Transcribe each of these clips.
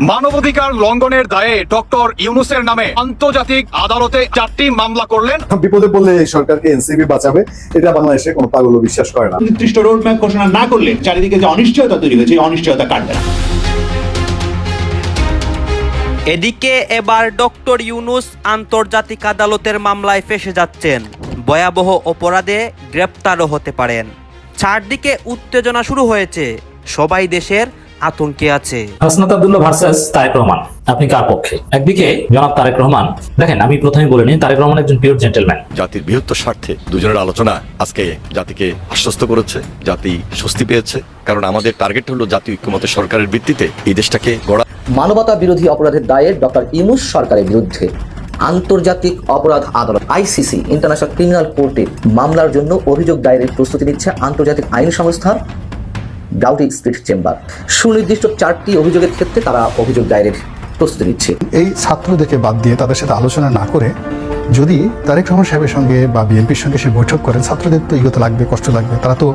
মানবাধিকার লঙ্ঘনের দায়ে ডক্টর ইউনুসের নামে আন্তর্জাতিক আদালতে চারটি মামলা করলেন। বিপদে পড়লে এই সরকারকে এনসিপি বাঁচাবে এটা বাংলাদেশে কোনো পাগলও বিশ্বাস করে না। নির্দিষ্ট রোডম্যাপ ঘোষণা না করলে চারিদিকে যে অনিশ্চয়তা তৈরি হয়েছে এই অনিশ্চয়তা কাটবে না এদিকে এবার ডক্টর ইউনুস আন্তর্জাতিক আদালতের মামলায় ফেসে যাচ্ছেন। ভয়াবহ অপরাধে গ্রেপ্তারও হতে পারেন। চারদিকে উত্তেজনা শুরু হয়েছে। সবাই দেশের আতঙ্কে আছে। হাসনাত আব্দুল্লাহ ভার্সেস তারেক রহমান আপনি কার পক্ষে? একদিকে জনাব তারেক রহমান দেখেন আমি প্রথমে বলে নিই তারেক রহমান একজন পিওর জেন্টেলম্যান জাতির বৃহত্তর স্বার্থে দুজনের আলোচনা আজকে জাতিকে আশ্বস্ত করেছে জাতি স্বস্তি পেয়েছে কারণ আমাদের টার্গেট হলো জাতীয় ঐক্যমতের সরকারের ভিত্তিতে এই দেশটাকে গড়া মানবতা বিরোধী অপরাধের দায়ে ডক্টর ইউনুস সরকারের বিরুদ্ধে আন্তর্জাতিক অপরাধ আদালত আইসিসি ইন্টারন্যাশনাল ক্রিমিনাল কোর্টে মামলার জন্য অভিযোগ দায়েরের প্রস্তুতি নিচ্ছে আন্তর্জাতিক আইন সংস্থা ডাউটি স্ট্রিট চেম্বার। সুনির্দিষ্ট চারটি অভিযোগের ক্ষেত্রে তারা অভিযোগ দায়েরের প্রস্তুতি নিচ্ছে। এই ছাত্রদেরকে বাদ দিয়ে তাদের সাথে আলোচনা না করে যদি তারেক রহমান সাহেবের সঙ্গে বা বিএনপির সঙ্গে সে বৈঠক করেন, ছাত্রদের তো ইগত লাগবে, কষ্ট লাগবে। তারা তো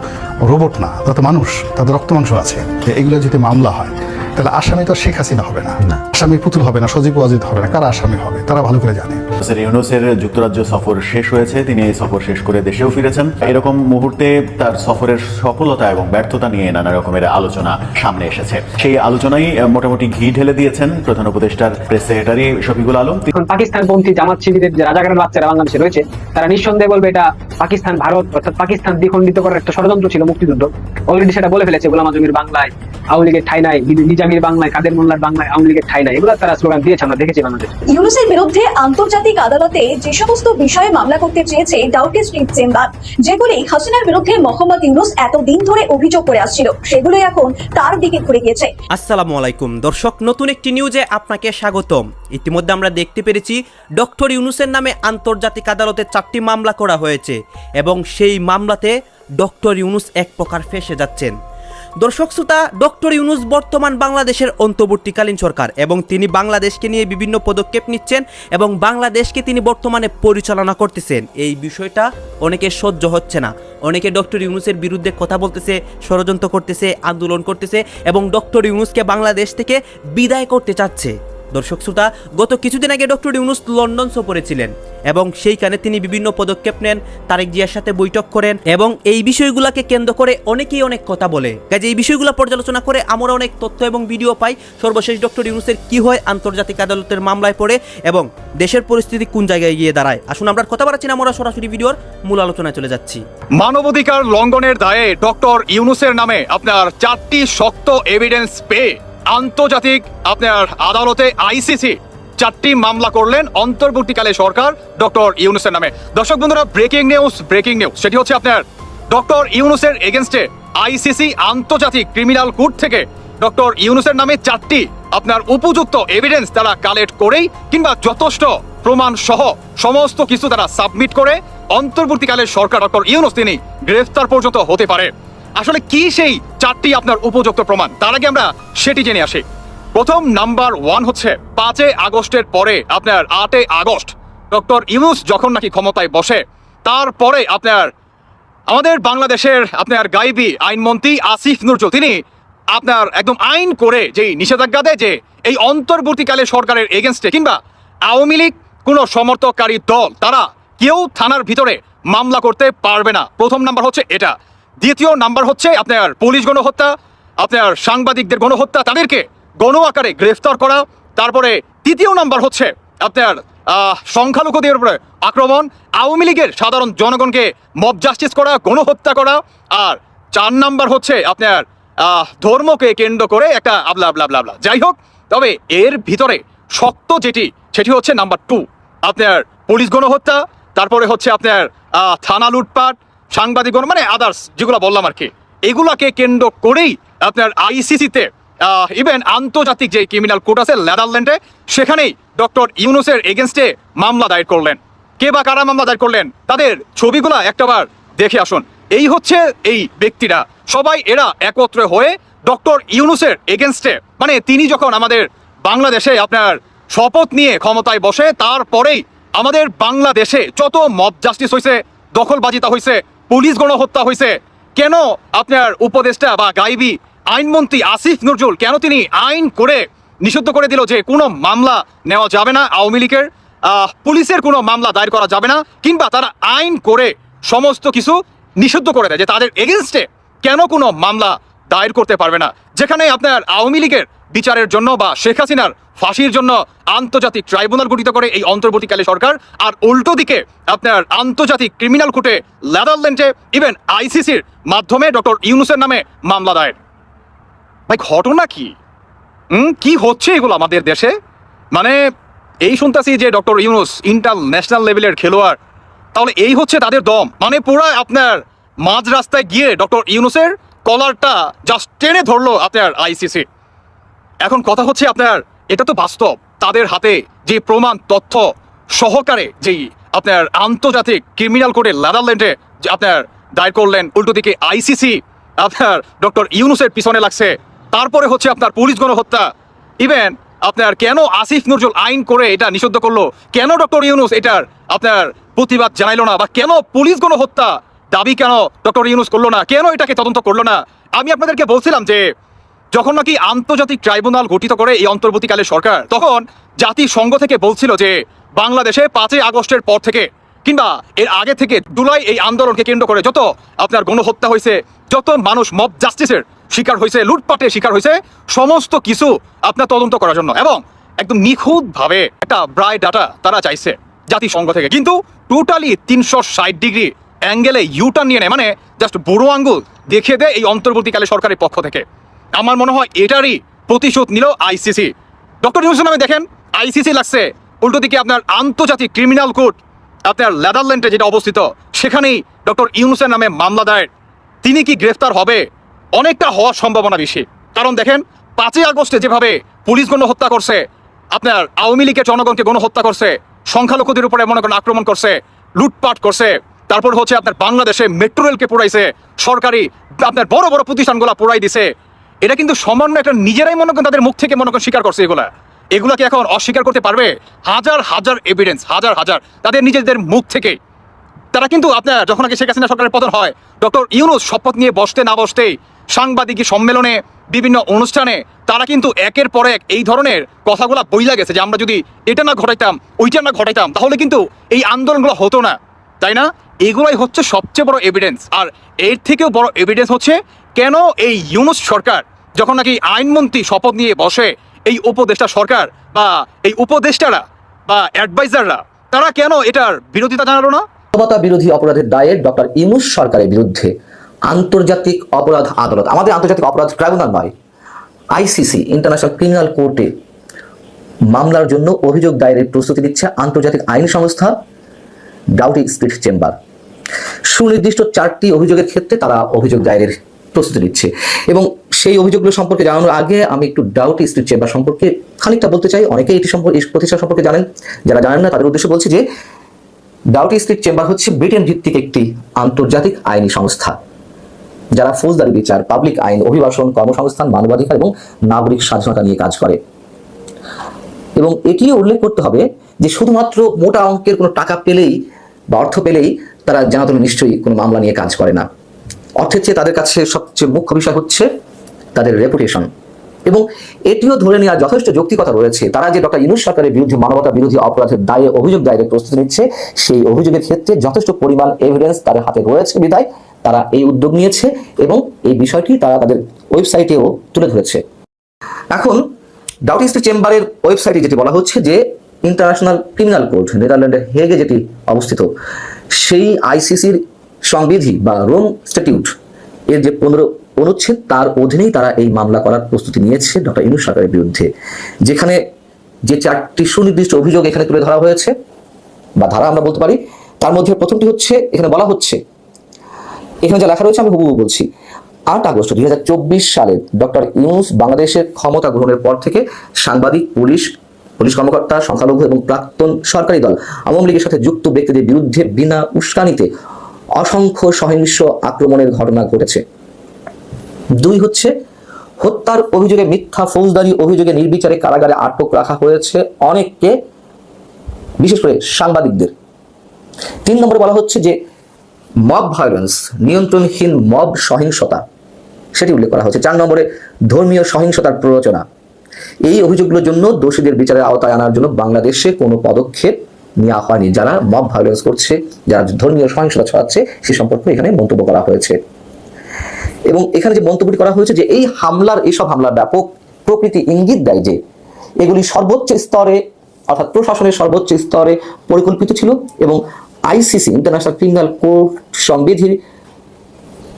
রোবট না, তারা তো মানুষ, তাদের রক্ত মাংস আছে। এগুলো যদি মামলা হয় তাহলে আসামি তো শেখ হাসিনা হবে না। আসামি পুতুল হবে না সজীব ওয়াজিদ হবে না কারা আসামি হবে? তারা ভালো করে জানে। স্যার ইউনুসের যুক্তরাজ্য সফর শেষ হয়েছে তিনি এই সফর শেষ করে দেশেও ফিরেছেন। এরকম মুহূর্তে তার সফরের সফলতা এবং ব্যর্থতা নিয়ে নানা রকমের আলোচনা সামনে এসেছে। সেই আলোচনায় মোটামুটি ঘি ঢেলে দিয়েছেন প্রধান উপদেষ্টার প্রেস সেক্রেটারি শফিকুল আলম। পাকিস্তানপন্থী জামাত শিবিরের যে রাজাকারের বাচ্চারা বাংলাদেশে রয়েছে তারা নিঃসন্দেহে বলবে এটা পাকিস্তান ভারত অর্থাৎ পাকিস্তান দ্বিখণ্ডিত করার একটা ষড়যন্ত্র ছিল মুক্তিযুদ্ধ। অলরেডি সেটা বলে ফেলেছে গোলাম আজমির বাংলায় আওয়ামী লীগের ঠাই নাই নিজামির বাংলায় কাদের মোল্লার বাংলায় আওয়ামী লীগের ঠাই নাই। এগুলো তারা স্লোগান দিয়েছে আমরা দেখেছি বাংলাদেশ। ইউনুসের বিরুদ্ধে আন্তর্জাতিক আদালতে যে সমস্ত বিষয়ে মামলা করতে চেয়েছে ডাউটি স্ট্রিট চেম্বার যেগুলি হাসিনার বিরুদ্ধে মোহাম্মদ ইউনুস এতদিন ধরে অভিযোগ করে আসছিল সেগুলোই এখন তার দিকে ঘুরে গিয়েছে। আসসালামু আলাইকুম। দর্শক নতুন একটি নিউজে আপনাকে স্বাগতম। ইতিমধ্যে আমরা দেখতে পেরেছি ডক্টর ইউনুসের নামে আন্তর্জাতিক আদালতে চারটি মামলা করা হয়েছে এবং সেই মামলাতে ডক্টর ইউনুস এক প্রকার ফেসে যাচ্ছেন। দর্শক শ্রোতা, ডক্টর ইউনুস বর্তমান বাংলাদেশের অন্তর্বর্তীকালীন সরকার এবং তিনি বাংলাদেশকে নিয়ে বিভিন্ন পদক্ষেপ নিচ্ছেন এবং বাংলাদেশকে তিনি বর্তমানে পরিচালনা করতেছেন। এই বিষয়টা অনেকে সহ্য হচ্ছে না। অনেকে ডক্টর ইউনুসের বিরুদ্ধে কথা বলতেছে, ষড়যন্ত্র করতেছে, আন্দোলন করতেছে এবং ডক্টর ইউনুসকে বাংলাদেশ থেকে বিদায় করতে চাচ্ছে। দর্শক শ্রোতা, গত কিছুদিন আগে ডক্টর ইউনুস লন্ডন সফরে ছিলেন এবং সেইখানে তিনি বিভিন্ন পদক্ষেপ নেন, তারেক জিয়ার সাথে বৈঠক করেন এবং এই বিষয়গুলোকে কেন্দ্র করে অনেকেই অনেক কথা বলে। কাজে এই বিষয়গুলো পর্যালোচনা করে আমরা অনেক তথ্য এবং ভিডিও পাই, সর্বশেষ ডক্টর ইউনুসের কি হয়, আন্তর্জাতিক আদালতের মামলায় পড়ে এবং দেশের পরিস্থিতি কোন জায়গায় গিয়ে দাঁড়ায়। আসুন আমরা কথা বাড়াচ্ছি না, আমরা সরাসরি ভিডিওর মূল আলোচনায় চলে যাচ্ছি। মানবাধিকার লঙ্ঘনের দায়ে ডক্টর ইউনুসের নামে আপনার চারটি শক্ত এভিডেন্স পেয়ে আন্তর্জাতিক আপনার আদালতে আইসিসি চারটি মামলা করলেন অন্তর্বর্তীকালে সরকার ডক্টর ইউনুসের নামে। দর্শক বন্ধুরা, ব্রেকিং নিউজ ব্রেকিং নিউজ। সেটি হচ্ছে আপনার ডক্টর ইউনুসের এগেনস্টে আইসিসি আন্তর্জাতিক ক্রিমিনাল কোর্ট থেকে ডক্টর ইউনুসের নামে চারটি আপনার উপযুক্ত এভিডেন্স তারা কালেক্ট করেই কিংবা যথেষ্ট প্রমাণ সহ সমস্ত কিছু তারা সাবমিট করে। অন্তর্বর্তীকালে সরকার ডক্টর ইউনুস তিনি গ্রেফতার পর্যন্ত হতে পারে। আসলে কি সেই চারটি আপনার উপযুক্ত প্রমাণ? তার আগে আমরা সেটি জেনে আসি। প্রথম নাম্বার ওয়ান হচ্ছে পাঁচই আগস্টের পরে, আপনার আটই আগস্ট, ডক্টর ইউনুস যখন নাকি ক্ষমতায় বসে, তারপরে আপনার আমাদের বাংলাদেশের আপনার গাইবি আইনমন্ত্রী আসিফ নজরুল তিনি আপনার একদম আইন করে যেই নিষেধাজ্ঞা দেয় যে এই অন্তর্বর্তীকালে সরকারের এগেনস্টে কিংবা আওয়ামী লীগ কোনো সমর্থককারী দল, তারা কেউ থানার ভিতরে মামলা করতে পারবে না। প্রথম নাম্বার হচ্ছে এটা। দ্বিতীয় নাম্বার হচ্ছে আপনার পুলিশ গণহত্যা, আপনার সাংবাদিকদের গণহত্যা, তাদেরকে গণ আকারে গ্রেফতার করা। তারপরে তৃতীয় নাম্বার হচ্ছে আপনার সংখ্যালঘুদের উপরে আক্রমণ, আওয়ামী লীগের সাধারণ জনগণকে মব জাস্টিস করা, গণহত্যা করা। আর চার নাম্বার হচ্ছে আপনার ধর্মকে কেন্দ্র করে একটা আবলা আবলা আবলা আবলা যাই হোক, তবে এর ভিতরে শক্ত যেটি, সেটি হচ্ছে নাম্বার টু আপনার পুলিশ গণহত্যা, তারপরে হচ্ছে আপনার থানা লুটপাট সাংবাদিক গণ মানে আদার্স যেগুলো বললাম আর কি, এগুলাকে কেন্দ্র করেই আপনার আইসিসিতে ইভেন আন্তর্জাতিক যে ক্রিমিনাল কোর্ট আছে নেদারল্যান্ডে সেখানেই ডক্টর ইউনুসের এগেনস্টে মামলা দায়ের করলেন। কে বা কারা মামলা দায়ের করলেন, তাদের ছবিগুলা একটাবার দেখে আসুন। এই হচ্ছে এই ব্যক্তিরা। সবাই এরা একত্রে হয়ে ডক্টর ইউনুসের এগেনস্টে মানে তিনি যখন আমাদের বাংলাদেশে আপনার শপথ নিয়ে ক্ষমতায় বসে, তারপরেই আমাদের বাংলাদেশে যত মব জাস্টিস হয়েছে দখলবাজিতা হয়েছে পুলিশ গণহত্যা হয়েছে। কেন আপনার উপদেষ্টা বা গাইবি আইনমন্ত্রী আসিফ নজরুল, কেন তিনি আইন করে নিষিদ্ধ করে দিল যে কোনো মামলা নেওয়া যাবে না আওয়ামী লীগের? পুলিশের কোনো মামলা দায়ের করা যাবে না, কিংবা তারা আইন করে সমস্ত কিছু নিষিদ্ধ করে দেয়, যে তাদের এগেনস্টে কেন কোনো মামলা দায়ের করতে পারবে না? যেখানে আপনার আওয়ামী লীগের বিচারের জন্য বা শেখ হাসিনার ফাঁসির জন্য আন্তর্জাতিক ট্রাইব্যুনাল গঠিত করে এই অন্তর্বর্তীকালে সরকার। আর উল্টো দিকে আপনার আন্তর্জাতিক ক্রিমিনাল কোর্টে নেদারল্যান্ডে ইভেন আইসিসির মাধ্যমে ডক্টর ইউনুসের নামে মামলা দায়ের। ভাই, ঘটনা কি? কি হচ্ছে এগুলো আমাদের দেশে? মানে এই শুনতেছি যে ডক্টর ইউনুস ইন্টারন্যাশনাল লেভেলের খেলোয়াড়, তাহলে এই হচ্ছে তাদের দম। মানে পুরো আপনার মাঝ রাস্তায় গিয়ে ডক্টর ইউনুসের কলারটা জাস্ট টেনে ধরলো আপনার আইসিসি। এখন কথা হচ্ছে আপনার, এটা তো বাস্তব। তাদের হাতে যে প্রমাণ, তথ্য সহকারে যেই আপনার আন্তর্জাতিক ক্রিমিনাল কোর্টে নেদারল্যান্ডে আপনার দায়ের করলেন, উল্টো দিকে আইসিসি, আপনার ডক্টর ইউনুসের পিছনে লাগছে। তারপরে হচ্ছে আপনার পুলিশ গণহত্যা। ইভেন আপনার কেন আসিফ নজরুল আইন করে এটা নিষিদ্ধ করল? কেন ডক্টর ইউনুস এটার আপনার প্রতিবাদ জানাইলো না? বা কেন পুলিশ গণহত্যা দাবি কেন ডক্টর ইউনুস করল না? কেন এটাকে তদন্ত করল না? আমি আপনাদেরকে বলছিলাম যে যখন নাকি আন্তর্জাতিক ট্রাইব্যুনাল গঠিত করে এই অন্তর্বর্তীকালে সরকার, তখন জাতিসংঘ থেকে বলছিল যে বাংলাদেশে পাঁচই আগস্টের পর থেকে কিংবা এর আগে থেকে জুলাই এই আন্দোলনকে কেন্দ্র করে যত আপনার গণহত্যা হয়েছে, যত মানুষ মব জাস্টিসের শিকার হয়েছে, লুটপাটের শিকার হয়েছে, সমস্ত কিছু আপনার তদন্ত করার জন্য এবং একদম নিখুঁতভাবে একটা ব্রাই ডাটা তারা চাইছে জাতিসংঘ থেকে। কিন্তু টোটালি তিনশো ষাট ডিগ্রি অ্যাঙ্গেলে ইউটার্ন নিয়ে নেয় মানে জাস্ট বুড়ো আঙ্গুল দেখিয়ে দেয় এই অন্তর্বর্তীকালে সরকারের পক্ষ থেকে। আমার মনে হয় এটারই প্রতিশোধ নিল আইসিসি ডক্টর ইউনুসের নামে দেখেন আইসিসি লাগছে। উল্টো দিকে আপনার আন্তর্জাতিক ক্রিমিনাল কোর্ট আপনার নেদারল্যান্ডে যেটা অবস্থিত, সেখানেই ডক্টর ইউনুসের নামে মামলা দায়ের। তিনি কি গ্রেফতার হবে? অনেকটা হওয়ার সম্ভাবনা বেশি। কারণ দেখেন, পাঁচই আগস্টে যেভাবে পুলিশ গণহত্যা করছে, আপনার আওয়ামী লীগের জনগণকে গণহত্যা করছে, সংখ্যালঘুদের উপরে মনে করেন আক্রমণ করছে, লুটপাট করছে, তারপর হচ্ছে আপনার বাংলাদেশে মেট্রো রেলকে পোড়াইছে, সরকারি, আপনার বড় বড় প্রতিষ্ঠানগুলো পোড়াই দিছে এটা কিন্তু সামান্য একটা নিজেরাই মনে করেন তাদের মুখ থেকে মনে করেন স্বীকার করছে এগুলা। এগুলা কি এখন অস্বীকার করতে পারবে হাজার হাজার এভিডেন্স হাজার হাজার তাদের নিজেদের মুখ থেকে। তারা কিন্তু আপনার যখন আগে শেখ হাসিনা সরকারের পতন হয়, ডক্টর ইউনুস শপথ নিয়ে বসতে না বসতেই সাংবাদিকী সম্মেলনে, বিভিন্ন অনুষ্ঠানে, তারা কিন্তু একের পর এক এই ধরনের কথাগুলো বইলা গেছে যে আমরা যদি এটা না ঘটাইতাম, ওইটা না ঘটাইতাম, তাহলে কিন্তু এই আন্দোলনগুলো হতো না। তাই না? এগুলাই হচ্ছে সবচেয়ে বড় এভিডেন্স আর এর থেকেও বড় এভিডেন্স হচ্ছে কেন এই ইউনুস সরকার যখন নাকি আইনমন্ত্রী শপথ নিয়ে বসে এই উপদেষ্টা সরকার বা এই উপদেষ্টারা বা অ্যাডভাইজাররা, তারা কেন এটার বিরোধিতা জানালো না? মানবতা বিরোধী অপরাধের দায়ে ডক্টর ইউনুস সরকারের বিরুদ্ধে আন্তর্জাতিক অপরাধ আদালত, আমাদের আন্তর্জাতিক অপরাধ ট্রাইব্যুনাল নয়, আইসিসি, ইন্টারন্যাশনাল ক্রিমিনাল কোর্টে মামলার জন্য অভিযোগ দায়েরের প্রস্তুতি দিচ্ছে আন্তর্জাতিক আইন সংস্থা ডাউটি স্পিড চেম্বার। সুনির্দিষ্ট চারটি অভিযোগের ক্ষেত্রে তারা অভিযোগ দায়েরের প্রস্তুতি নিচ্ছে। এবং সেই অভিযোগগুলো সম্পর্কে জানানোর আগে আমি একটু ডাউটি স্পিড চেম্বার সম্পর্কে খানিকটা বলতে চাই। অনেকেই এটি সম্পর্কে, এই প্রতিষ্ঠান সম্পর্কে জানেন। যারা জানেন না, তাদের উদ্দেশ্যে বলছি যে ডাউটি স্পিড চেম্বার হচ্ছে ব্রিটেন ভিত্তিক একটি আন্তর্জাতিক আইনি সংস্থা। যারা ফৌজদারি বিচার পাবলিক আইন, অভিবাসন, কর্মসংস্থান, মানবাধিকার এবং নাগরিক স্বাধীনতা নিয়ে কাজ করে। এবং এটিও উল্লেখ করতে হবে যে শুধুমাত্র মোটা অঙ্কের কোনো টাকা পেলেই বা অর্থ পেলেই তারা জানাতলে নিশ্চয়ই কোনো মামলা নিয়ে কাজ করে না। অর্থের চেয়ে তাদের কাছে সবচেয়ে মুখ্য বিষয় হচ্ছে তাদের রেপুটেশন এবং এটিও ধরে নেওয়ার যথেষ্ট যৌক্তিকতা রয়েছে। তারা যে ডক্টর ইনুস সরকারের বিরুদ্ধে মানবতা বিরোধী অপরাধের দায়ে অভিযোগ দায়ের প্রস্তুতি নিচ্ছে, সেই অভিযোগের ক্ষেত্রে যথেষ্ট পরিমাণ এভিডেন্স তাদের হাতে রয়েছে বিদায়। তারা এই উদ্যোগ নিয়েছে এবং এই বিষয়টি তারা তাদের ওয়েবসাইটেও তুলে ধরেছে। এখন ডাউটি স্ট্রিট চেম্বারের ওয়েবসাইটে যেটি বলা হচ্ছে যে ইন্টারন্যাশনাল ক্রিমিনাল কোর্ট নেদারল্যান্ডের হেগে যেটি অবস্থিত, সেই আইসিসির সংবিধি বা রোম স্ট্যাটিউট এর যে পনেরো অনুচ্ছেদ, তার অধীনেই তারা এই মামলা করার প্রস্তুতি নিয়েছে ডক্টর ইনু সরকারের বিরুদ্ধে। যেখানে যে চারটি সুনির্দিষ্ট অভিযোগ এখানে তুলে ধরা হয়েছে, বা ধারা আমরা বলতে পারি, তার মধ্যে প্রথমটি হচ্ছে, এখানে বলা হচ্ছে, এখানে যা লেখা রয়েছে আমি হুবহু বলছি। আট আগস্ট দুই হাজার চব্বিশ সালে ডক্টর ইউনুস বাংলাদেশের ক্ষমতা গ্রহণের পর থেকে সাংবাদিক, পুলিশ পুলিশ কর্মকর্তা, সংখ্যালঘু এবং প্রাক্তন সরকারি দল, আওয়ামী লীগের সাথে যুক্ত ব্যক্তিদের বিরুদ্ধে বিনা উস্কানিতে অসংখ্য সহিংস আক্রমণের ঘটনা ঘটেছে। দুই হচ্ছে, হত্যার অভিযোগে মিথ্যা ফৌজদারি অভিযোগে নির্বিচারে কারাগারে আটক রাখা হয়েছে অনেককে, বিশেষ করে সাংবাদিকদের। তিন নম্বরে বলা হচ্ছে যে, মব ভায়োলেন্স, নিয়ন্ত্রণহীন মব সহিংসতা, সেটি উল্লেখ করা হচ্ছে চার নম্বরে, ধর্মীয় সহিংসতার প্ররোচনা। এই অভিযোগগুলোর জন্য দোষীদের বিচারের আওতায় আনার জন্য বাংলাদেশে কোনো পদক্ষেপ নেওয়া হয়নি যারা মব ভায়োলেন্স করছে, যারা ধর্মীয় সহিংসতা ছড়াচ্ছে, সে সম্পর্কে এখানে মন্তব্য করা হয়েছে। এবং এখানে যে মন্তব্যটি করা হয়েছে যে এই হামলার এইসব হামলার ব্যাপক প্রকৃতি ইঙ্গিত দেয় যে এগুলি সর্বোচ্চ স্তরে, অর্থাৎ প্রশাসনের সর্বোচ্চ স্তরে পরিকল্পিত ছিল এবং আইসিসি ইন্টারন্যাশনাল ক্রিমিনাল কোর্ট সংবিধির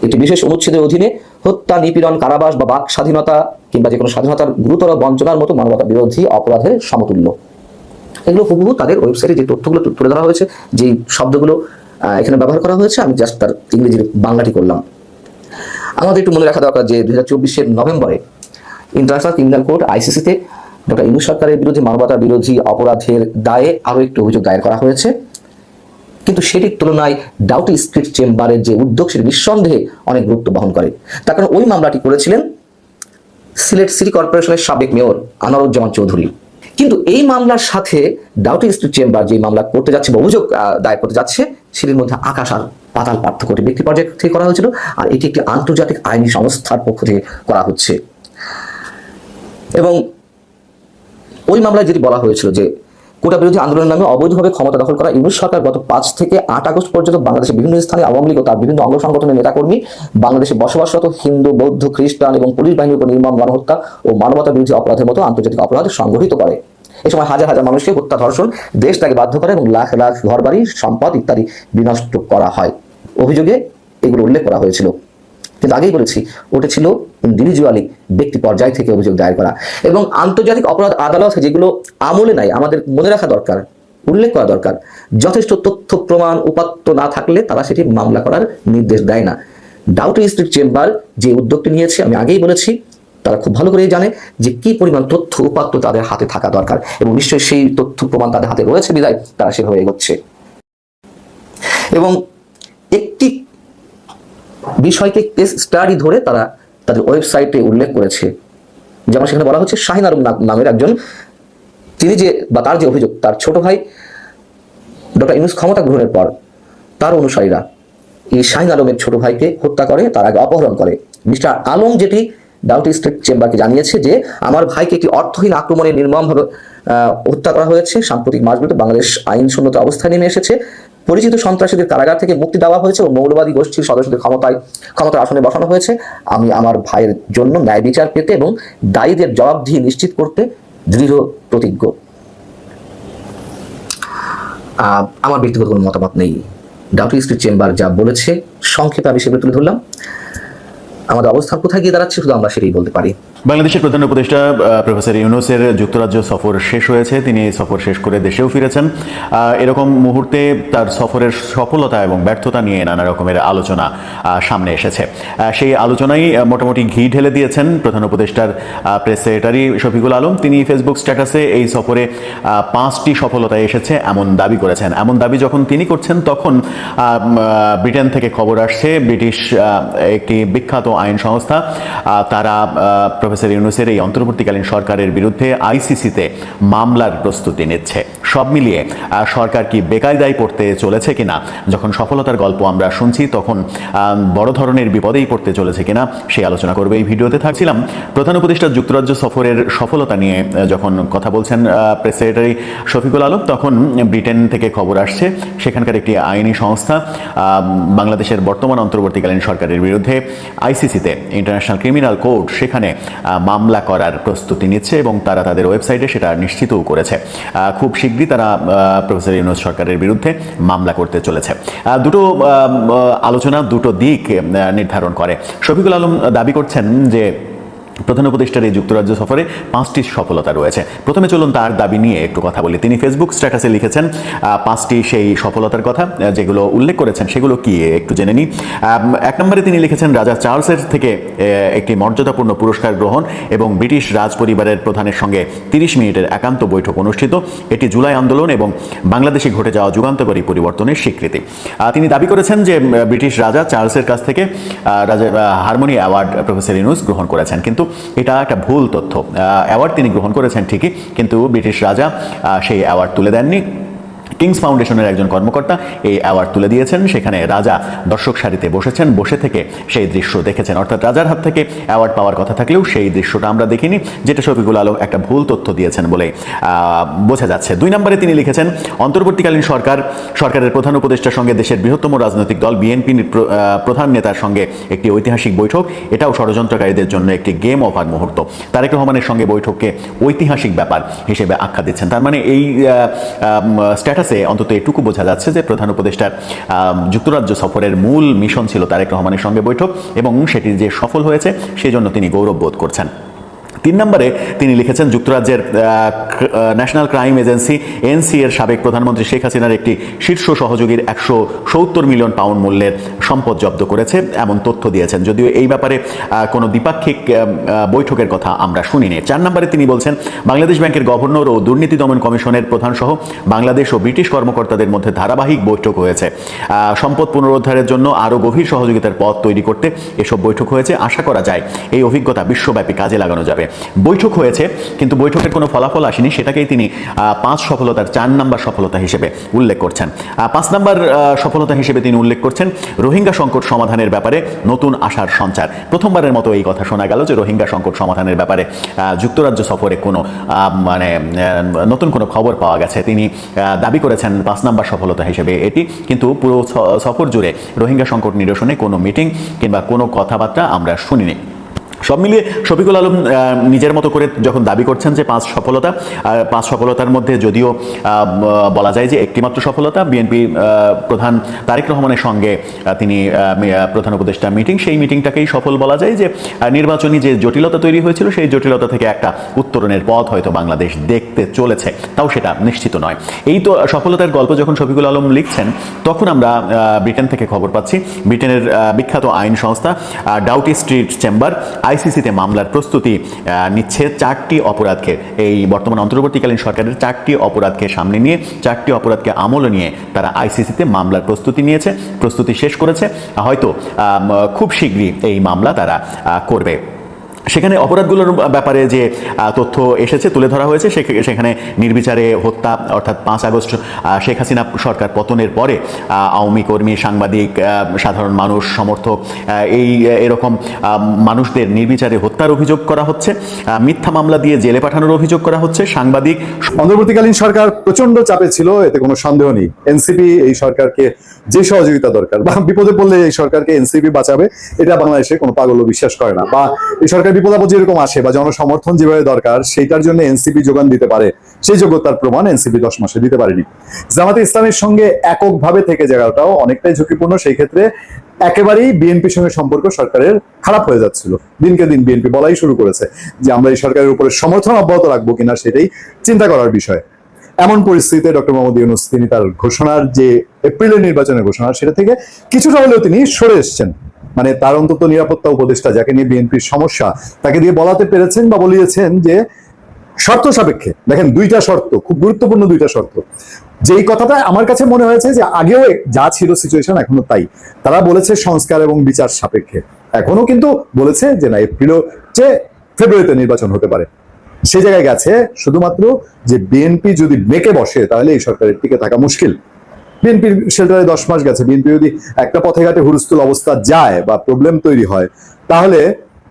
একটি বিশেষ অনুচ্ছেদের অধীনে হত্যা, নিপীড়ন, কারাবাস বা বাক স্বাধীনতা কিংবা যে কোনো স্বাধীনতার গুরুতর বঞ্চনার মতো মানবতা বিরোধী অপরাধের সমতুল্য। এগুলো হুবহু তাদের ওয়েবসাইটে যে তথ্যগুলো তুলে ধরা হয়েছে যে শব্দগুলো এখানে ব্যবহার করা হয়েছে, আমি জাস্ট তার ইংরেজির বাংলাটি করলাম। আমাদের একটু মনে রাখা দরকার যে দুই হাজার চব্বিশের নভেম্বরে ইন্টারন্যাশনাল ক্রিমিনাল কোর্ট আইসিসিতে ডক্টর ইনু সরকারের বিরুদ্ধে মানবতা বিরোধী অপরাধের দায়ে আরও একটি অভিযোগ দায়ের করা হয়েছে। কিন্তু সেটির তুলনায় ডাউটি স্ট্রিট চেম্বারের যে উদ্যোগ, সেটি নিঃসন্দেহে অনেক গুরুত্ব বহন করে। তার কারণ ওই মামলাটি করেছিলেন সিলেট সিটি কর্পোরেশনের সাবেক মেয়র আনারুজ্জামান চৌধুরী। কিন্তু এই মামলার সাথে ডাউটি স্ট্রিট চেম্বার যে মামলা করতে যাচ্ছে বা অভিযোগ দায়ের করতে যাচ্ছে, সেটির মধ্যে আকাশ আর পাতাল পার্থক্যটি ব্যক্তি পর্যায়ে থেকে করা হয়েছিল আর এটি একটি আন্তর্জাতিক আইনি সংস্থার পক্ষ থেকে করা হচ্ছে। এবং ওই মামলায় যেটি বলা হয়েছিল যে কোটা বিরোধী আন্দোলনের নামে অবৈধভাবে ক্ষমতা দখল করা ইউনুস সরকার গত পাঁচ থেকে আট আগস্ট পর্যন্ত বাংলাদেশের বিভিন্ন স্থানে আওয়ামী লীগ ও তার বিভিন্ন অঙ্গ সংগঠনের নেতাকর্মী বাংলাদেশে বসবাসরত হিন্দু, বৌদ্ধ, খ্রিস্টান এবং পুলিশ বাহিনীর উপর নির্মম গণহত্যা ও মানবতা বিরোধী অপরাধের মতো আন্তর্জাতিক অপরাধ সংগঠিত করে। এ সময় হাজার হাজার মানুষকে হত্যা, ধর্ষণ, দেশ তাকে বাধ্য করে এবং লাখ লাখ ঘরবাড়ি, সম্পদ ইত্যাদি বিনষ্ট করা হয়। অভিযোগে এগুলো উল্লেখ করা হয়েছিল। কিন্তু আগেই বলেছি ওটা ছিল ইন্ডিভিজুয়ালি ব্যক্তি পর্যায় থেকে অভিযোগ দায়ের করা। এবং আন্তর্জাতিক অপরাধ আদালত যেগুলো আমলে নাই আমাদের মনে রাখা দরকার, উল্লেখ করা দরকার, যথেষ্ট তথ্য, প্রমাণ, উপাত্ত না থাকলে তারা সেটি মামলা করার নির্দেশ দেয় না। ডাউট স্ট্রিট চেম্বার যে উদ্যোগটি নিয়েছে, আমি আগেই বলেছি, তারা খুব ভালো করেই জানে যে কি পরিমাণ তথ্য উপাত্ত তাদের হাতে থাকা দরকার। এবং নিশ্চয়ই সেই তথ্য, প্রমাণ তাদের হাতে রয়েছে, বিদায় তারা সেভাবে এগোচ্ছে। এবং একটি বিষয়কে কেস স্টাডি ধরে তারা তাদের ওয়েবসাইটে উল্লেখ করেছে। যেমন সেখানে বলা হচ্ছে, শাহিন আলম নামের একজন তিনি যে বা তার যে অভিযোগ, তার ছোট ভাই ডক্টর ইউনুস ক্ষমতা গ্রহণের পর তার অনুসারীরা এই শাহিন আলমের ছোট ভাইকে হত্যা করে, তার আগে অপহরণ করে। মিস্টার আলম যেটি ডাউটি স্ট্রিট চেম্বারকে জানিয়েছে যে, আমার ভাইকে একটি অর্থহীন আক্রমণে নির্মমভাবে হত্যা করা হয়েছে। সাম্প্রতিক মাসগুলোতে বাংলাদেশ আইন শূন্যতা অবস্থায় নেমে এসেছে। পরিচিত সন্ত্রাসীদের কারাগার থেকে মুক্তি দেওয়া হয়েছে ও মৌলবাদী গোষ্ঠীর সদস্যদের ক্ষমতায়, ক্ষমতার আসনে বসানো হয়েছে। আমি আমার ভাইয়ের জন্য ন্যায় বিচার পেতে এবং দায়ীদের জবাবদিহি নিশ্চিত করতে দৃঢ় প্রতিজ্ঞ। আমার ব্যক্তিগত কোনো মতামত নেই। ডাউটি স্ট্রিট চেম্বার যা বলেছে, সংক্ষেপে আমি সেগুলো তুলে ধরলাম। আমাদের অবস্থান কোথায় গিয়ে দাঁড়াচ্ছে, শুধু আমরা সেটাই বলতে পারি। বাংলাদেশের প্রধান উপদেষ্টা প্রফেসর ইউনুসের যুক্তরাজ্য সফর শেষ হয়েছে। তিনি এই সফর শেষ করে দেশেও ফিরেছেন। এরকম মুহূর্তে তার সফরের সফলতা এবং ব্যর্থতা নিয়ে নানা রকমের আলোচনা সামনে এসেছে। সেই আলোচনায় মোটামুটি ঘি ঢেলে দিয়েছেন প্রধান উপদেষ্টার প্রেস সেক্রেটারি শফিকুল আলম। তিনি ফেসবুক স্ট্যাটাসে এই সফরে পাঁচটি সফলতা এসেছে এমন দাবি করেছেন। এমন দাবি যখন তিনি করছেন, তখন ব্রিটেন থেকে খবর আসছে। ব্রিটিশ একটি বিখ্যাত আইন সংস্থা তারা প্রফেসর ইউনুসের এই অন্তর্বর্তীকালীন সরকারের বিরুদ্ধে আইসিসিতে মামলার প্রস্তুতি নিচ্ছে। সব মিলিয়ে সরকার কি বেকায়দায় পড়তে চলেছে কিনা, যখন সফলতার গল্প আমরা শুনছি, তখন বড় ধরনের বিপদেই পড়তে চলেছে কিনা সেই আলোচনা করবে এই ভিডিওতে। থাকছিলাম, প্রধান উপদেষ্টা যুক্তরাজ্য সফরের সফলতা নিয়ে যখন কথা বলছেন প্রেস সেক্রেটারি শফিকুল আলম, তখন ব্রিটেন থেকে খবর আসছে, সেখানকার একটি আইনি সংস্থা বাংলাদেশের বর্তমান অন্তর্বর্তীকালীন সরকারের বিরুদ্ধে আইসিসিতে, ইন্টারন্যাশনাল ক্রিমিনাল কোর্ট, সেখানে মামলা করার প্রস্তুতি নিচ্ছে এবং তারা তাদের ওয়েবসাইটে সেটা নিশ্চিতও করেছে। খুব শীঘ্রই তারা প্রফেসর ইউনুস সরকারের বিরুদ্ধে মামলা করতে চলেছে। দুটো আলোচনা দুটো দিক নির্ধারণ করে। শফিকুল আলম দাবি করছেন যে প্রধান উপদেষ্টার এই যুক্তরাজ্য সফরে পাঁচটি সফলতা রয়েছে। প্রথমে চলুন তার দাবি নিয়ে একটু কথা বলি। তিনি ফেসবুক স্ট্যাটাসে লিখেছেন পাঁচটি সেই সফলতার কথা যেগুলো উল্লেখ করেছেন, সেগুলো কি একটু জেনে নিই। এক নম্বরে তিনি লিখেছেন, রাজা চার্লসের থেকে একটি মর্যাদাপূর্ণ পুরস্কার গ্রহণ এবং ব্রিটিশ রাজ পরিবারের প্রধানের সঙ্গে তিরিশ মিনিটের একান্ত বৈঠক অনুষ্ঠিত। এটি জুলাই আন্দোলন এবং বাংলাদেশে ঘটে যাওয়া যুগান্তকারী পরিবর্তনের স্বীকৃতি। তিনি দাবি করেছেন যে ব্রিটিশ রাজা চার্লসের কাছ থেকে রাজা হারমোনি অ্যাওয়ার্ড প্রফেসর ইনুস গ্রহণ করেছেন। কিন্তু এটা একটা ভুল তথ্য। অ্যাওয়ার্ড তিনি গ্রহণ করেছেন ঠিকই, কিন্তু ব্রিটিশ রাজা সেই অ্যাওয়ার্ড তুলে দেননি। কিংস ফাউন্ডেশনের একজন কর্মকর্তা এই অ্যাওয়ার্ড তুলে দিয়েছেন। সেখানে রাজা দর্শক সারিতে বসেছেন, বসে থেকে সেই দৃশ্য দেখেছেন। অর্থাৎ রাজার হাত থেকে অ্যাওয়ার্ড পাওয়ার কথা থাকলেও সেই দৃশ্যটা আমরা দেখিনি। যেটা শফিকুল আলম একটা ভুল তথ্য দিয়েছেন বলে বোঝা যাচ্ছে। দুই নম্বরে তিনি লিখেছেন, অন্তর্বর্তীকালীন সরকার, সরকারের প্রধান উপদেষ্টার সঙ্গে দেশের বৃহত্তম রাজনৈতিক দল বিএনপির প্রধান নেতার সঙ্গে একটি ঐতিহাসিক বৈঠক। এটাও ষড়যন্ত্রকারীদের জন্য একটি গেম ওভার মুহূর্ত। তারেক রহমানের সঙ্গে বৈঠককে ঐতিহাসিক ব্যাপার হিসেবে আখ্যা দিচ্ছেন। তার মানে এই স্ট্যাটাসে অন্তত এটুকু বোঝা যাচ্ছে যে প্রধান উপদেষ্টার যুক্তরাজ্য সফরের মূল মিশন ছিল তারেক রহমানের সঙ্গে বৈঠক এবং সেটি যে সফল হয়েছে, সেজন্য তিনি গৌরব বোধ করছেন। তিন নম্বরে তিনি লিখেছেন যুক্তরাজ্যের ন্যাশনাল ক্রাইম এজেন্সি এনসি এর সাবেক প্রধানমন্ত্রী শেখ হাসিনার একটি শীর্ষ সহযোগীর একশো সত্তর মিলিয়ন পাউন্ড মূল্যের সম্পদ জব্দ করেছে, এমন তথ্য দিয়েছেন। যদিও এই ব্যাপারে কোনো দ্বিপাক্ষিক বৈঠকের কথা আমরা শুনিনি। চার নম্বরে তিনি বলছেন, বাংলাদেশ ব্যাংকের গভর্নর ও দুর্নীতি দমন কমিশনের প্রধান সহ বাংলাদেশ ও ব্রিটিশ কর্মকর্তাদের মধ্যে ধারাবাহিক বৈঠক হয়েছে। সম্পদ পুনরুদ্ধারের জন্য আরও গভীর সহযোগিতার পথ তৈরি করতে এসব বৈঠক হয়েছে। আশা করা যায়, এই অভিজ্ঞতা বিশ্বব্যাপী কাজে লাগানো যাবে। বৈঠক হয়েছে, কিন্তু বৈঠকের কোনো ফলাফল আসেনি। সেটাকেই তিনি পাঁচ সফলতার চার নাম্বার সফলতা হিসেবে উল্লেখ করছেন। পাঁচ নাম্বার সফলতা হিসেবে তিনি উল্লেখ করছেন রোহিঙ্গা সংকট সমাধানের ব্যাপারে নতুন আশার সঞ্চার। প্রথমবারের মতো এই কথা শোনা গেল যে রোহিঙ্গা সংকট সমাধানের ব্যাপারে যুক্তরাজ্য সফরে কোনো মানে নতুন কোনো খবর পাওয়া গেছে। তিনি দাবি করেছেন পাঁচ নাম্বার সফলতা হিসেবে এটি, কিন্তু পুরো সফর জুড়ে রোহিঙ্গা সংকট নিরসনে কোনো মিটিং কিংবা কোনো কথাবার্তা আমরা শুনিনি। সব মিলিয়ে শফিকুল আলম নিজের মতো করে যখন দাবি করছেন যে পাঁচ সফলতা পাঁচ সফলতার মধ্যে যদিও বলা যায় যে একটিমাত্র সফলতা বিএনপি প্রধান তারেক রহমানের সঙ্গে তিনি প্রধান উপদেষ্টা মিটিং, সেই মিটিংটাকেই সফল বলা যায় যে নির্বাচনী যে জটিলতা তৈরি হয়েছিল, সেই জটিলতা থেকে একটা উত্তরণের পথ হয়তো বাংলাদেশ দেখতে চলেছে। তাও সেটা নিশ্চিত নয়। এই তো সফলতার গল্প যখন শফিকুল আলম লিখছেন, তখন আমরা ব্রিটেন থেকে খবর পাচ্ছি। ব্রিটেনের বিখ্যাত আইন সংস্থা ডাউটি স্ট্রিট চেম্বার আইসিসিতে মামলার প্রস্তুতি নিচ্ছে চারটি অপরাধকে। এই বর্তমান অন্তর্বর্তীকালীন সরকারের চারটি অপরাধকে সামনে নিয়ে, চারটি অপরাধকে আমল নিয়ে তারা আইসিসিতে মামলার প্রস্তুতি নিয়েছে, প্রস্তুতি শেষ করেছে। হয়তো খুব শীঘ্রই এই মামলা তারা করবে। সেখানে অপরাধগুলোর ব্যাপারে যে তথ্য এসেছে, তুলে ধরা হয়েছে সেখানে নির্বিচারে হত্যা, অর্থাৎ পাঁচ আগস্ট শেখ হাসিনা সরকার পতনের পরে আওয়ামী কর্মী, সাংবাদিক সাধারণ মানুষ, সমর্থক এই এরকম মানুষদের নির্বিচারে হত্যার অভিযোগ করা হচ্ছে মিথ্যা মামলা দিয়ে জেলে পাঠানোর অভিযোগ করা হচ্ছে, সাংবাদিক অন্তর্বর্তীকালীন সরকার প্রচণ্ড চাপে ছিল, এতে কোনো সন্দেহ নেই। এনসিপি এই সরকারকে যে সহযোগিতা দরকার, বা বিপদে পড়লে এই সরকারকে এনসিপি বাঁচাবে, এটা বাংলাদেশে কোনো পাগল বিশ্বাস করে না, বা এই সরকার বিপদ আপদ যেরকম আসে বা জনসমর্থন যেভাবে দরকার, সেইটার জন্য এনসিপি যোগান দিতে পারে। সেই যোগ্যতার প্রমাণ এনসিপি দশ মাসে দিতে পারেনি। জামাতে ইসলামের সঙ্গে এককভাবে থেকে যাওয়াটাও অনেকটাই ঝুঁকিপূর্ণ। সেই ক্ষেত্রে একেবারেই বিএনপির সঙ্গে সম্পর্ক সরকারের খারাপ হয়ে যাচ্ছিল। দিনকে দিন বিএনপি বলাই শুরু করেছে যে আমরা এই সরকারের উপরে সমর্থন অব্যাহত রাখব কিনা সেটাই চিন্তা করার বিষয়। এমন পরিস্থিতিতে ডক্টর মোহাম্মদ ইউনুস, তিনি তার ঘোষণার যে এপ্রিলের নির্বাচনের ঘোষণা, সেটা থেকে কিছুটা হলেও তিনি সরে এসেছেন। মানে তার অন্তত নিরাপত্তা উপদেষ্টা যাকে নিয়ে বিএনপির সমস্যা, তাকে দিয়ে বলাতে পেরেছেন বা বলিয়েছেন যে শর্ত সাপেক্ষে, দেখেন দুইটা শর্ত, খুব গুরুত্বপূর্ণ দুইটা শর্ত। যেই কথাটা আমার কাছে মনে হয়েছে যে আগেও যা ছিল সিচুয়েশন এখনও তাই। তারা বলেছে সংস্কার এবং বিচার সাপেক্ষে। এখনও কিন্তু বলেছে যে না এপ্রিলও যে ফেব্রুয়ারিতে নির্বাচন হতে পারে। সে জায়গায় গেছে শুধুমাত্র যে বিএনপি যদি মেকে বসে, তাহলে এই সরকারের টিকে থাকা মুশকিল। বিএনপির শেল্টারে দশ মাস গেছে। বিএনপি যদি একটা পথে ঘাটে হুরস্থুল অবস্থা যায় বা প্রবলেম তৈরি হয়, তাহলে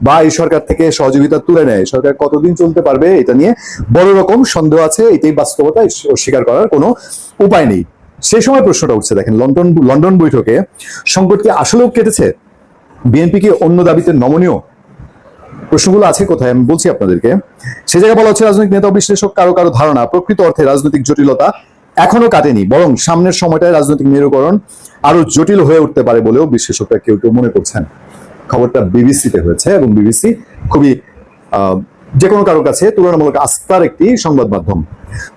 বা এই সরকার থেকে সহযোগিতা তুলে নেয়। সরকার কতদিন চলতে পারবে এটা নিয়ে বড় রকম সন্দেহ আছে, এটাই বাস্তবতা অস্বীকার করার কোনো উপায় নেই। সেই সময় প্রশ্নটা উঠছে, দেখেন লন্ডন লন্ডন বৈঠকে সংকট কি আসলেও কেটেছে? বিএনপি কি অন্য দাবিতে নমনীয়? প্রশ্নগুলো আছে কোথায়? আমি বলছি আপনাদেরকে। সে জায়গায় বলা হচ্ছে রাজনৈতিক নেতা বিশ্লেষক কারও কারও ধারণা, প্রকৃত অর্থে রাজনৈতিক জটিলতা এখনও কাটেনি, বরং সামনের সময়টায় রাজনৈতিক মেরুকরণ আরও জটিল হয়ে উঠতে পারে বলেও বিশ্লেষকরা কেউ কেউ মনে করছেন। খবরটা বিবিসিতে হয়েছে এবং বিবিসি খুবই যে কোনো কারোর কাছে তুলনামূলক আস্থার একটি সংবাদ মাধ্যম।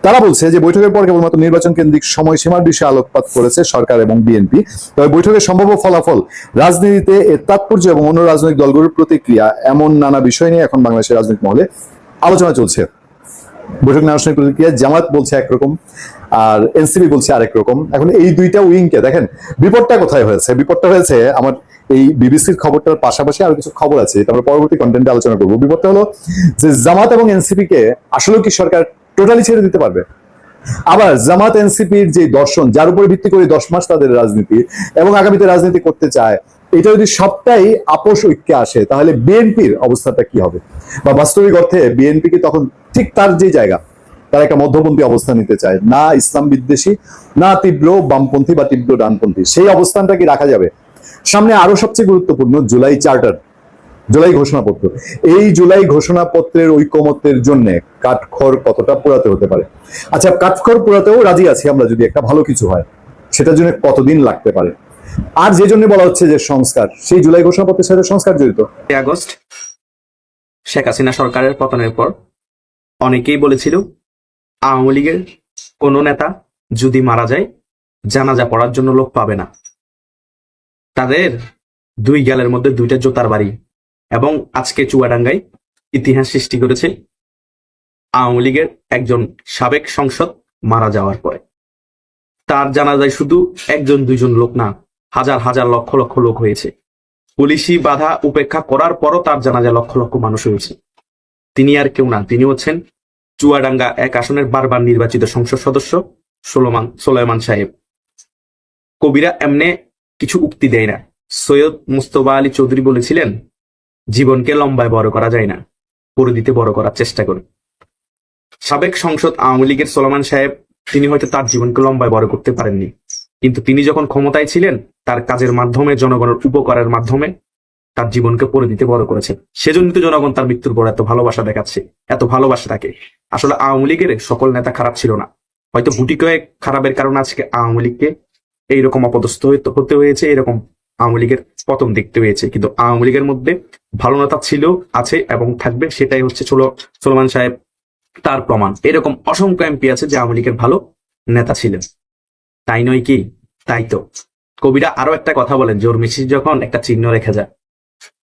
তারা বলছে যে বৈঠকের পর কেবলমাত্র নির্বাচন কেন্দ্রিক সময়সীমার বিষয়ে আলোকপাত করেছে সরকার এবং বিএনপি। তবে বৈঠকের সম্ভাব্য ফলাফল, রাজনীতিতে এর তাৎপর্য এবং অন্য রাজনৈতিক দলগুলোর প্রতিক্রিয়া এমন নানা বিষয় নিয়ে এখন বাংলাদেশের রাজনৈতিক মহলে আলোচনা চলছে। বৈঠক নিয়ে আনুষ্ঠানিক প্রতিক্রিয়া জামাত বলছে একরকম, আর এনসিপি বলছে আরেক রকম এখন এই দুইটা উইংকে দেখেন, বিপদটা কোথায় হয়েছে? বিপদটা হয়েছে আমার এই বিবিসির খবরটার পাশাপাশি আরও কিছু খবর আছে আমরা পরবর্তী কন্টেন্টে আলোচনা করব। বিপদটা হলো যে জামাত এবং এনসিপি কে আসলে কি সরকার টোটালি ছেড়ে দিতে পারবে? আবার জামাত এনসিপির যে দর্শন, যার উপরে ভিত্তি করে দশ মাস তাদের রাজনীতি এবং আগামীতে রাজনীতি করতে চায় এটা যদি সবটাই আপোষ ঐক্যে আসে, তাহলে বিএনপির অবস্থাটা কি হবে? বা বাস্তবিক অর্থে বিএনপি কি তখন ঠিক তার যে জায়গা, তারা একটা মধ্যপন্থী অবস্থান নিতে চায়? না ইসলাম বিদ্বেষী, না তীব্র বামপন্থী বা তীব্র ডানপন্থী। সেই অবস্থানটা কি রাখা যাবে? সামনে আরও সবচেয়ে গুরুত্বপূর্ণ জুলাই চার্টার, জুলাই ঘোষণাপত্র। এই জুলাই ঘোষণাপত্রের ঐকমত্যের জন্য কাঠখড় কতটা পোড়াতে হতে পারে? আচ্ছা কাঠখড় পোড়াতেও রাজি আছি আমরা যদি একটা ভালো কিছু হয়। সেটার জন্য কতদিন লাগতে পারে? আর যে জন্য বলা হচ্ছে যে সংস্কার, সেই জুলাই ঘোষণাপত্রের সাথে সংস্কার জড়িত। আগস্ট, শেখ হাসিনা সরকারের পতনের পর অনেকেই বলেছিল, আওয়ামী লীগের কোনো নেতা যদি মারা যায়, জানাজা পড়ার জন্য লোক পাবে না। তাদের দুই গালের মধ্যে দুইটা জোতার বাড়ি এবং আজকে চুয়াডাঙ্গায় ইতিহাস সৃষ্টি করেছে আওয়ামী লীগের একজন সাবেক সংসদ মারা যাওয়ার পরে। তার জানাজায় শুধু একজন দুইজন লোক না হাজার হাজার লক্ষ লক্ষ লোক হয়েছে। পুলিশি বাধা উপেক্ষা করার পরও তার জানাজা লক্ষ লক্ষ মানুষ হয়েছে তিনি আর কেউ না, তিনি হচ্ছেন চুয়াডাঙ্গা এক আসনের বারবার নির্বাচিত সংসদ সদস্য সোলোমান সোলাইমান সাহেব। কবিরা এমনে কিছু উক্তি দেয় না। সৈয়দ মুস্তফা আলী চৌধুরী বলেছিলেন, জীবনকে লম্বায় বড় করা যায় না, পরিধিতে বড় করার চেষ্টা করে সাবেক সংসদ আওয়ামী লীগের সোলামান সাহেব, তিনি হয়তো তার জীবনকে লম্বায় বড় করতে পারেননি। কিন্তু তিনি যখন ক্ষমতায় ছিলেন, তার কাজের মাধ্যমে, জনগণের উপকারের মাধ্যমে তার জীবনকে পরে দিতে বড় করেছেন। সেজন্য তো জনগণ তার মৃত্যুর পর এত ভালোবাসা দেখাচ্ছে, এত ভালোবাসা থাকে আসলে আওয়ামী লীগের সকল নেতা খারাপ ছিল না। হয়তো গুটি কয়েক খারাপের কারণে আজকে আওয়ামী লীগকে এইরকম অপদস্থ হতে হয়েছে, এরকম আওয়ামী লীগের পতন দেখতে হয়েছে। কিন্তু আওয়ামী লীগের মধ্যে ভালো নেতা ছিল, আছে এবং থাকবে, সেটাই হচ্ছে সোলমান সাহেব তার প্রমাণ। এরকম অসংখ্য এমপি আছে যে আওয়ামী লীগের ভালো নেতা ছিলেন। তাই নয় কি? তাই তো। কবিরা আরও একটা কথা বলেন, জোর মিছিল যখন একটা চিহ্ন রেখে যায়।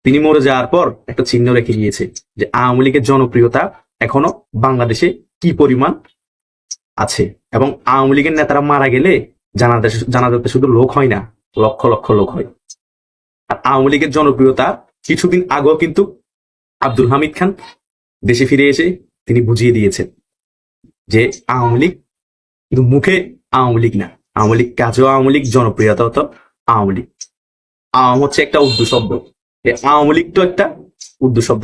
তিনি মরে যাওয়ার পর একটা চিহ্ন রেখে গিয়েছে যে আওয়ামী লীগের জনপ্রিয়তা এখনও বাংলাদেশে কি পরিমাণ আছে? এবং আওয়ামী লীগের নেতারা মারা গেলে জানাতে জানাজাতে শুধু লোক হয় না, লক্ষ লক্ষ লোক হয়। আর আওয়ামী লীগের জনপ্রিয়তা কিছুদিন আগেও কিন্তু আব্দুল হামিদ খান দেশে ফিরে এসে তিনি বুঝিয়ে দিয়েছেন যে আওয়ামী লীগ কিন্তু মুখে আওয়ামী লীগ না। আওয়ামী লীগ কাজেও আওয়ামী লীগ জনপ্রিয়তা হতো আওয়ামী লীগ। আওয়াম হচ্ছে একটা উর্দু শব্দ। এই আওয়ামী লীগ তো একটা উর্দু শব্দ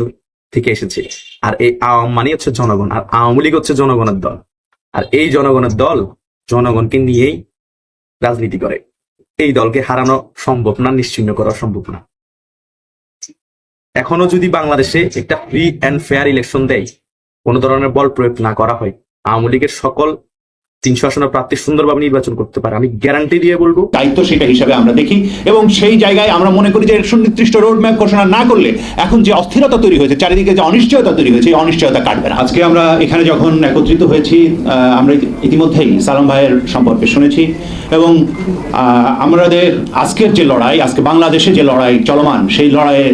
থেকে এসেছে। আর এই আওয়াম মানে হচ্ছে জনগণ, আর আওয়ামী লীগ হচ্ছে জনগণের দল। আর এই জনগণের দল জনগণকে নিয়েই রাজনীতি করে। এই দলকে হারানো সম্ভব না নিশ্চিন্ন করা সম্ভব না। এখনও যদি বাংলাদেশে একটা ফ্রি অ্যান্ড ফেয়ার ইলেকশন দেয়, কোনো ধরনের বল প্রয়োগ না করা হয়, আওয়ামী লীগের সকল তিনশো আসনের প্রার্থী সুন্দরভাবে নির্বাচন করতে পারে আমি গ্যারান্টি দিয়ে বলব। দায়িত্ব সেটা হিসাবে আমরা দেখি এবং সেই জায়গায় আমরা মনে করি যে সুনির্দিষ্ট রোড ম্যাপ ঘোষণা না করলে এখন যে অস্থিরতা তৈরি হয়েছে চারিদিকে যে অনিশ্চয়তা তৈরি হয়েছে এই অনিশ্চয়তা কাটবে না। আজকে আমরা এখানে যখন একত্রিত হয়েছি আমরা ইতিমধ্যেই সালাম ভাইয়ের সম্পর্কে শুনেছি এবং আমাদের আজকের যে লড়াই আজকে বাংলাদেশে যে লড়াই চলমান সেই লড়াইয়ে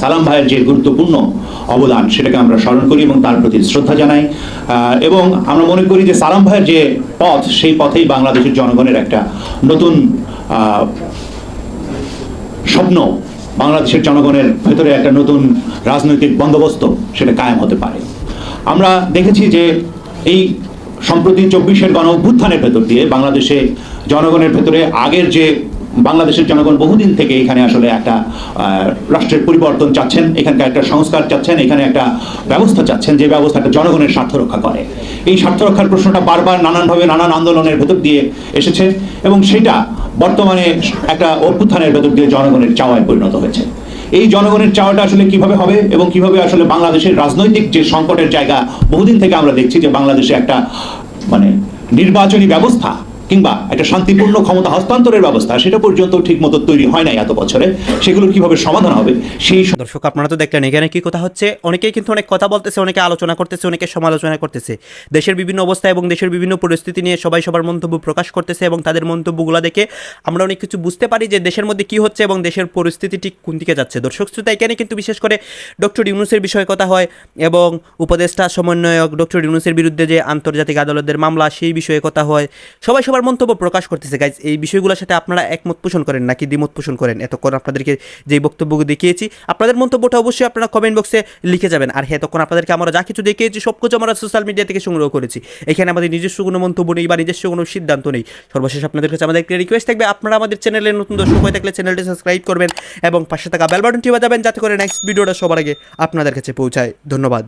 সালাম ভাইয়ের যে গুরুত্বপূর্ণ অবদান সেটাকে আমরা স্মরণ করি এবং তার প্রতি শ্রদ্ধা জানাই। এবং আমরা মনে করি যে সালাম ভাইয়ের যে পথ, সেই পথেই বাংলাদেশের জনগণের একটা নতুন স্বপ্ন বাংলাদেশের জনগণের ভেতরে একটা নতুন রাজনৈতিক বন্দোবস্ত সেটা কায়েম হতে পারে। আমরা দেখেছি যে এই সম্প্রতি চব্বিশের গণ অভ্যুত্থানের ভেতর দিয়ে বাংলাদেশে জনগণের ভেতরে আগের যে বাংলাদেশের জনগণ বহুদিন থেকে এখানে আসলে একটা রাষ্ট্রের পরিবর্তন চাচ্ছেন, এখানকার একটা সংস্কার চাচ্ছেন, এখানে একটা ব্যবস্থা চাচ্ছেন যে ব্যবস্থাটা জনগণের স্বার্থ রক্ষা করে। এই স্বার্থ রক্ষার প্রশ্নটা বারবার নানানভাবে নানান আন্দোলনের ভেতর দিয়ে এসেছে এবং সেটা বর্তমানে একটা অভ্যুত্থানের ভেতর দিয়ে জনগণের চাওয়ায় পরিণত হয়েছে। এই জনগণের চাওয়াটা আসলে কীভাবে হবে এবং কীভাবে আসলে বাংলাদেশের রাজনৈতিক যে সংকটের জায়গা বহুদিন থেকে আমরা দেখছি যে বাংলাদেশে একটা মানে নির্বাচনী ব্যবস্থা কিংবা একটা শান্তিপূর্ণ ক্ষমতা হস্তান্তরের ব্যবস্থা, সেটা পর্যন্ত ঠিক মতো তৈরি হয় নাই এত বছরে, সেগুলোর কীভাবে সমাধান হবে? সেই দর্শক, আপনারা তো দেখলেন, এখানে কি কথা হচ্ছে? অনেকেই কিন্তু অনেক কথা বলতেছে, অনেকে আলোচনা করতেছে, অনেকে সমালোচনা করতেছে। দেশের বিভিন্ন অবস্থা এবং দেশের বিভিন্ন পরিস্থিতি নিয়ে সবাই সবার মন্তব্য প্রকাশ করতেছে এবং তাদের মন্তব্যগুলো দেখে আমরা অনেক কিছু বুঝতে পারি যে দেশের মধ্যে কি হচ্ছে এবং দেশের পরিস্থিতি ঠিক কোন দিকে যাচ্ছে। দর্শক শ্রোতা, এখানে কিন্তু বিশেষ করে ডক্টর ইউনুসের বিষয়ে কথা হয় এবং উপদেষ্টা, সমন্বয়ক ডক্টর ইউনুসের বিরুদ্ধে যে আন্তর্জাতিক আদালতের মামলা, সেই বিষয়ে কথা হয়। সবাই সবার বারবার মন্তব্য প্রকাশ করতেছে। গাইজ এই বিষয়গুলোর সাথে আপনারা একমত পোষণ করেন নাকি দ্বিমত পোষণ করেন? এতক্ষণ আপনাদেরকে যে বক্তব্য দেখিয়েছি, আপনাদের মন্তব্যটা অবশ্যই আপনারা কমেন্ট বক্সে লিখে যাবেন। আর হ্যাঁ তখন আপনাদেরকে আমরা যা কিছু দেখিয়েছি, সব কিছু আমরা সোশ্যাল মিডিয়া থেকে সংগ্রহ করেছি। এখানে আমাদের নিজস্ব কোনো মন্তব্য নেই বা নিজস্ব কোনো সিদ্ধান্ত নেই। সর্বশেষ আপনাদের কাছে আমাদের রিকোয়েস্ট থাকবে, আপনারা আমাদের চ্যানেলে নতুন দর্শক হয়ে থাকলে চ্যানেলটি সাবস্ক্রাইব করবেন এবং পাশে থাকা বেল বাটনটি বাজাবেন যাতে করে নেক্সট ভিডিওটা সবার আগে আপনাদের কাছে পৌঁছায়। ধন্যবাদ।